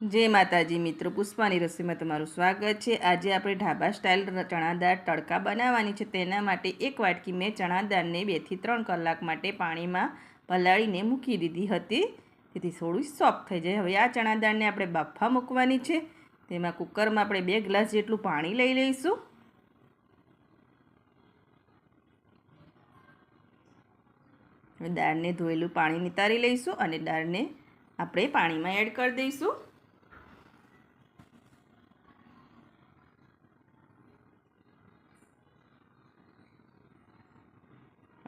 જય માતાજી મિત્રો, પુષ્પાની રસોઈમાં તમારું સ્વાગત છે. આજે આપણે ઢાબા સ્ટાઇલ ચણાદાળ તડકા બનાવવાની છે. તેના માટે એક વાટકી મેં ચણાદાળને બેથી ત્રણ કલાક માટે પાણીમાં પલાળીને મૂકી દીધી હતી. તેથી થોડું સોફ્ટ થઈ જાય. હવે આ ચણાદાળને આપણે બાફા મૂકવાની છે. તેમાં કુકરમાં આપણે બે ગ્લાસ જેટલું પાણી લઈ લઈશું. દાળને ધોયેલું પાણી નિતારી લઈશું અને દાળને આપણે પાણીમાં એડ કરી દઈશું.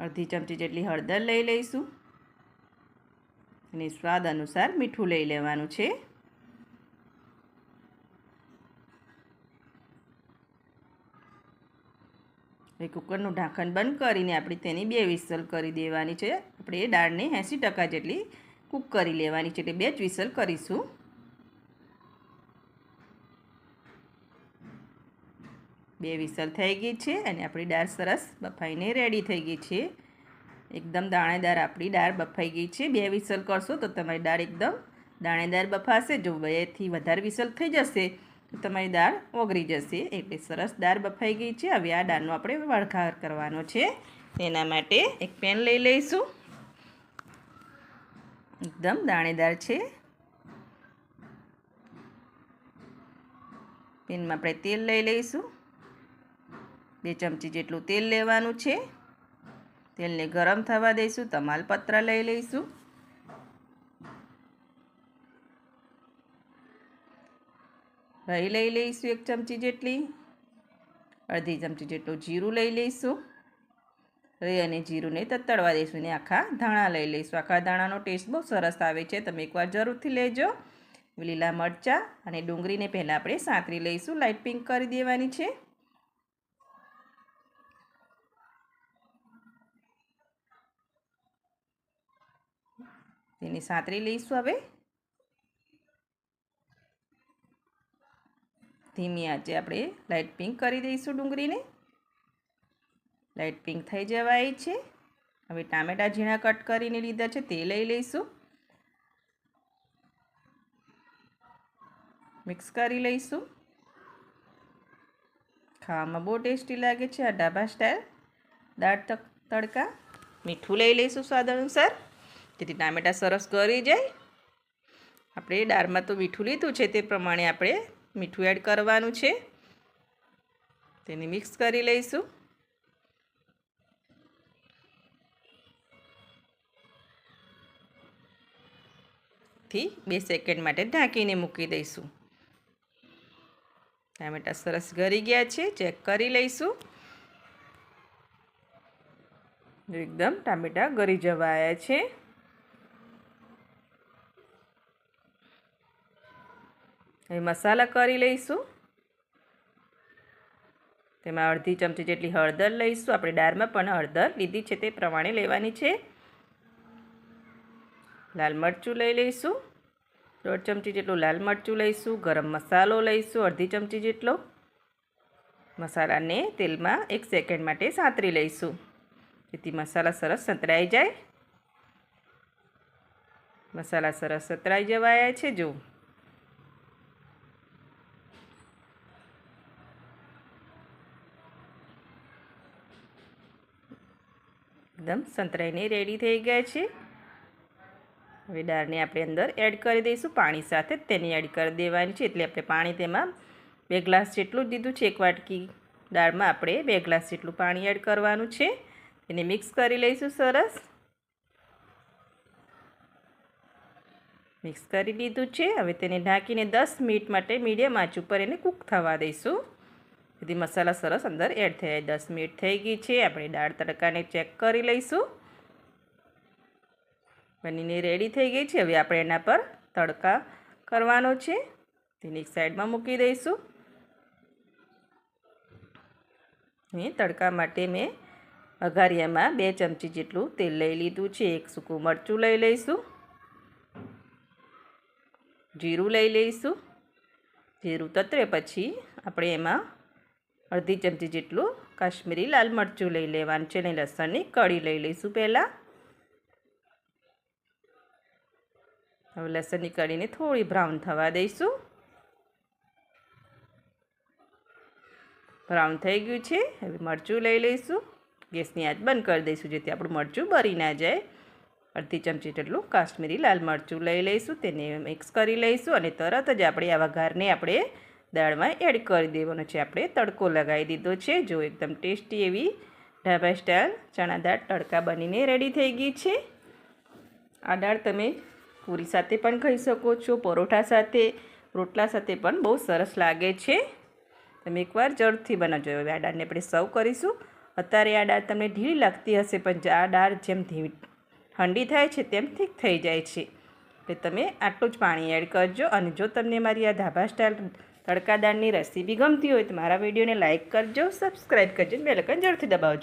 અડધી ચમચી જેટલી હળદર લઈ લઈશું. અને સ્વાદ અનુસાર મીઠું લઈ લેવાનું છે. હવે કુકરનું ઢાંકણ બંધ કરીને આપણે તેની બે વિસલ કરી દેવાની છે. આપણે એ દાળને એંસી ટકા જેટલી કૂક કરી લેવાની છે. એટલે બે જ વિસલ કરીશું. બે વિસલ થઈ ગઈ છે અને આપણી દાળ સરસ બફાઈને રેડી થઈ ગઈ છે. એકદમ દાણેદાર આપણી દાળ બફાઈ ગઈ છે. બે વિસલ કરશો તો તમારી દાળ એકદમ દાણેદાર બફાશે. જો બેથી વધારે વિસલ થઈ જશે તો તમારી દાળ ઓગળી જશે. એટલે સરસ દાળ બફાઈ ગઈ છે. હવે આ દાળનો આપણે વળખાર કરવાનો છે. તેના માટે એક પેન લઈ લઈશું. એકદમ દાણેદાર છે. પેનમાં આપણે તેલ લઈ લઈશું. બે ચમચી જેટલું તેલ લેવાનું છે. તેલને ગરમ થવા દઈશું તમાલપત્ર લઈ લઈશું. રહી લઈ લઈશું એક ચમચી જેટલી. અડધી ચમચી જેટલું જીરું લઈ લઈશું. રહી અને જીરુંને તતડવા દઈશું ને આખા ધાણા લઈ લઈશું. આખા ધાણાનો ટેસ્ટ બહુ સરસ આવે છે, તમે એકવાર જરૂરથી લેજો. લીલા મરચાં અને ડુંગળીને પહેલાં આપણે સાંતરી લઈશું લાઇટ પિંક કરી દેવાની છે. તેની સાંતરી લઈશું હવે ધીમી આંચે આપણે લાઇટ પિંક કરી દઈશું ડુંગળીને લાઇટ પિંક થઈ જવાય છે હવે ટામેટાં ઝીણા કટ કરીને લીધા છે તે લઈ લઈશું મિક્સ કરી લઈશું ખાવામાં બહુ ટેસ્ટી લાગે છે આ ઢાબા સ્ટાઇલ દાળ તડકા મીઠું લઈ લઈશું સ્વાદ અનુસાર જેથી ટામેટાં સરસ ગળી જાય. આપણે દાળમાં તો મીઠું લીધું છે, તે પ્રમાણે આપણે મીઠું એડ કરવાનું છે. તેને મિક્સ કરી લઈશું. થી બે સેકન્ડ માટે ઢાંકીને મૂકી દઈશું. ટામેટાં સરસ ગરી ગયા છે, ચેક કરી લઈશું. એકદમ ટામેટાં ગરી આવ્યા છે. હવે મસાલા કરી લઈશું. તેમાં અડધી ચમચી જેટલી હળદર લઈશું. આપણે દાળમાં પણ હળદર લીધી છે તે પ્રમાણે લેવાની છે. લાલ મરચું લઈ લઈશું. દોઢ ચમચી જેટલું લાલ મરચું લઈશું. ગરમ મસાલો લઈશું, અડધી ચમચી જેટલો. મસાલાને તેલમાં એક સેકન્ડ માટે સાંતરી લઈશું. જેથી મસાલા સરસ સંતરાઈ જાય. મસાલા સરસ સતરાઈ જવાયા છે જો એકદમ સંતરાઈને રેડી થઈ ગયા છે. હવે દાળને આપણે અંદર એડ કરી દઈશું. પાણી સાથે તેની એડ કરી દેવાની છે. એટલે આપણે પાણી તેમાં બે ગ્લાસ જેટલું જ દીધું છે. એક વાટકી દાળમાં આપણે બે ગ્લાસ જેટલું પાણી એડ કરવાનું છે. તેને મિક્સ કરી લઈશું સરસ. મિક્સ કરી લીધું છે. હવે તેને ઢાંકીને દસ મિનિટ માટે મીડિયમ આંચ ઉપર એને કૂક થવા દઈશું. તેથી મસાલા સરસ અંદર એડ થયા. દસ મિનિટ થઈ ગઈ છે. આપણે દાળ તડકાને ચેક કરી લઈશું. બનીને રેડી થઈ ગઈ છે. હવે આપણે એના પર તડકા કરવાનો છે. તેની એક સાઈડમાં મૂકી દઈશું. એ તડકા માટે મેં અઘારિયામાં બે ચમચી જેટલું તેલ લઈ લીધું છે. એક સૂકું મરચું લઈ લઈશું. જીરું લઈ લઈશું. જીરું તતરે પછી આપણે એમાં અડધી ચમચી જેટલું કાશ્મીરી લાલ મરચું લઈ લેવાનું છે અને લસણની કળી લઈ લઈશું પહેલાં. હવે લસણની કઢીને થોડી બ્રાઉન થવા દઈશું. બ્રાઉન થઈ ગયું છે, હવે મરચું લઈ લઈશું. ગેસની આંચ બંધ કરી દઈશું જેથી આપણું મરચું બરી ના જાય. અડધી ચમચી જેટલું કાશ્મીરી લાલ મરચું લઈ લઈશું, તેને મિક્સ કરી લઈશું અને તરત જ આપણે આ વઘારને આપણે દાળમાં એડ કરી દેવાનો છે. આપણે તડકો લગાવી દીધો છે. જો એકદમ ટેસ્ટી એવી ઢાબા સ્ટાઇલ ચણા દાળ તડકા બનીને રેડી થઈ ગઈ છે. આ દાળ તમે પૂરી સાથે પણ ખાઈ શકો છો, પરોઠા સાથે, રોટલા સાથે પણ બહુ સરસ લાગે છે. તમે એકવાર જરૂરથી બનાવજો. હવે આ દાળને આપણે સર્વ કરીશું. અત્યારે આ દાળ તમને ઢીલી લાગતી હશે, પણ આ દાળ જેમ ઠંડી થાય છે, તેમ ઠીક થઈ જાય છે. એટલે તમે આટલું જ પાણી એડ કરજો. અને જો તમને મારી આ ધાબા સ્ટાઇલ તડકા દાળની રેસીપી ગમતી હોય તો મારા વિડીયોને લાઇક કરજો, સબસ્ક્રાઈબ કરજો બેલકન જરૂરથી દબાવજો.